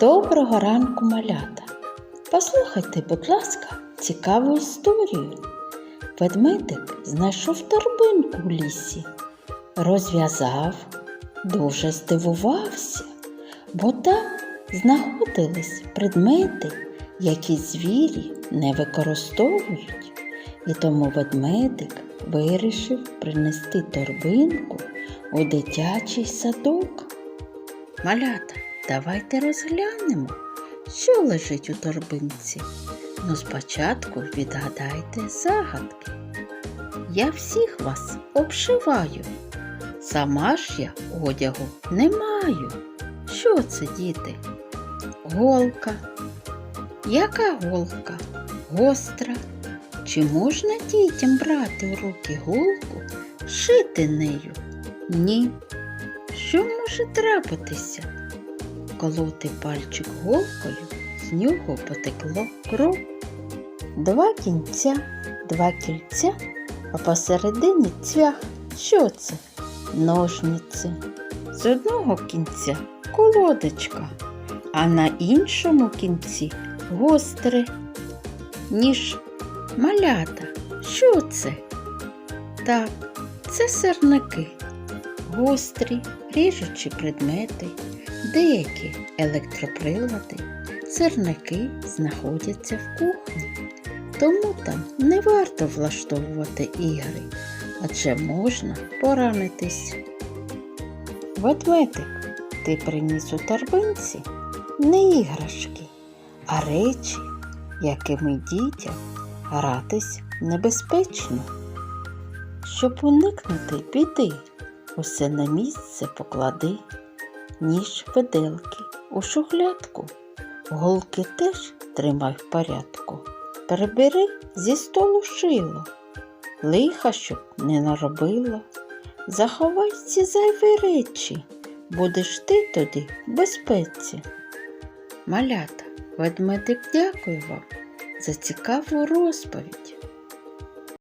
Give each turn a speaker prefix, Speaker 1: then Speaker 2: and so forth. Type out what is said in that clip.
Speaker 1: Доброго ранку, малята! Послухайте, будь ласка, цікаву історію. Ведмедик знайшов торбинку в лісі, розв'язав, дуже здивувався, бо там знаходились предмети, які звірі не використовують. І тому ведмедик вирішив принести торбинку у дитячий садок. Малята, давайте розглянемо, що лежить у торбинці. Ну, спочатку відгадайте загадки. Я всіх вас обшиваю. Сама ж я одягу не маю. Що це, діти? Голка. Яка голка? Гостра. Чи можна дітям брати в руки голку, шити нею? Ні. Що може трапитися? Колоти пальчик голкою, з нього потекло кров. Два кінця, два кільця, а посередині цвях. Що це? Ножниці. З одного кінця колодочка, а на іншому кінці гостре. Ніж малята. Що це? Так, це сирники гострі, ріжучі предмети, деякі електроприлади, сирники знаходяться в кухні, тому там не варто влаштовувати ігри, адже можна поранитись. Ведмедик, ти приніс у торбинці не іграшки, а речі, якими дітям гратись небезпечно. Щоб уникнути біди, Усе на місце поклади, ніж виделки у шухлядку, голки теж тримай в порядку. Перебери зі столу шило, лиха, щоб не наробило. Заховай ці зайві речі, будеш ти тоді в безпеці. Малята, ведмедик дякую вам за цікаву розповідь.